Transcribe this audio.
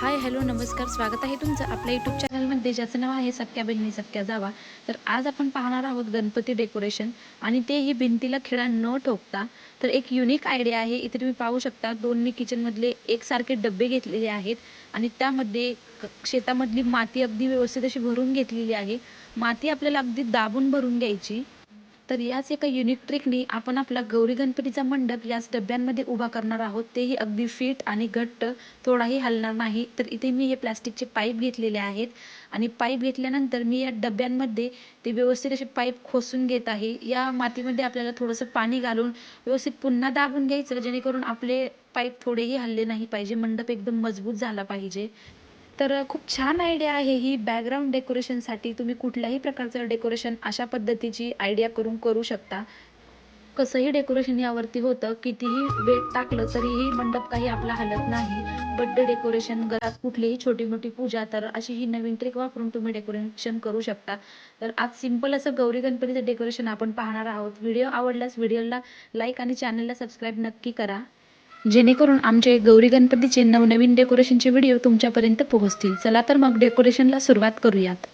Hi hello नमस्कार स्वागत आहे तुमचं आपल्या यूट्यूब चॅनलमध्ये ज्याचं नाव आहे सख्या बहिणी सख्या जावा. तर आज आपण पाहणार आहोत गणपती डेकोरेशन आणि तेही भिंतीला खिळा न ठोकता. तर एक युनिक आयडिया आहे. इथे तुम्ही पाहू शकता दोन मी किचनमधले एकसारखे डबे घेतलेले आहेत आणि त्यामध्ये क- शेतामधली माती अगदी व्यवस्थित अशी भरून घेतलेली आहे. माती आपल्याला अगदी दाबून भरून घ्यायची. तर याच एका युनिक ट्रिकनी आपण आपला गौरी गणपतीचा मंडप याच डब्यांमध्ये उभा करणार आहोत. तेही अगदी फिट आणि घट्ट थोडाही हलणार नाही. तर इथे मी हे प्लॅस्टिकचे पाईप घेतलेले आहेत. आणि पाईप घेतल्यानंतर मी या डब्यांमध्ये ते व्यवस्थित असे पाईप खोसून घेत आहे. या मातीमध्ये आपल्याला थोडंसं पाणी घालून व्यवस्थित पुन्हा दाबून घ्यायचं जेणेकरून आपले पाईप थोडेही हल्ले नाही पाहिजे. मंडप एकदम मजबूत झाला पाहिजे. तर खूप छान आयडिया आहे ही बॅकग्राऊंड डेकोरेशनसाठी. तुम्ही कुठल्याही प्रकारचं डेकोरेशन अशा पद्धतीची आयडिया करून करू शकता. कसंही डेकोरेशन यावरती होतं कितीही वेट टाकलं तरीही मंडप काही आपला हलत नाही. बड्डे डेकोरेशन घरात कुठलीही छोटी मोठी पूजा तर अशी ही नवीन ट्रिक वापरून तुम्ही डेकोरेशन करू शकता. तर आज सिंपल असं गौरी गणपतीचं डेकोरेशन आपण पाहणार आहोत. व्हिडिओ आवडल्यास व्हिडिओला लाईक आणि चॅनलला सबस्क्राईब नक्की करा. जेणेकरून आमचे गौरी गणपतीचे नवनवीन डेकोरेशनचे व्हिडिओ तुमच्यापर्यंत पोहोचतील. चला तर मग डेकोरेशनला सुरुवात करूयात.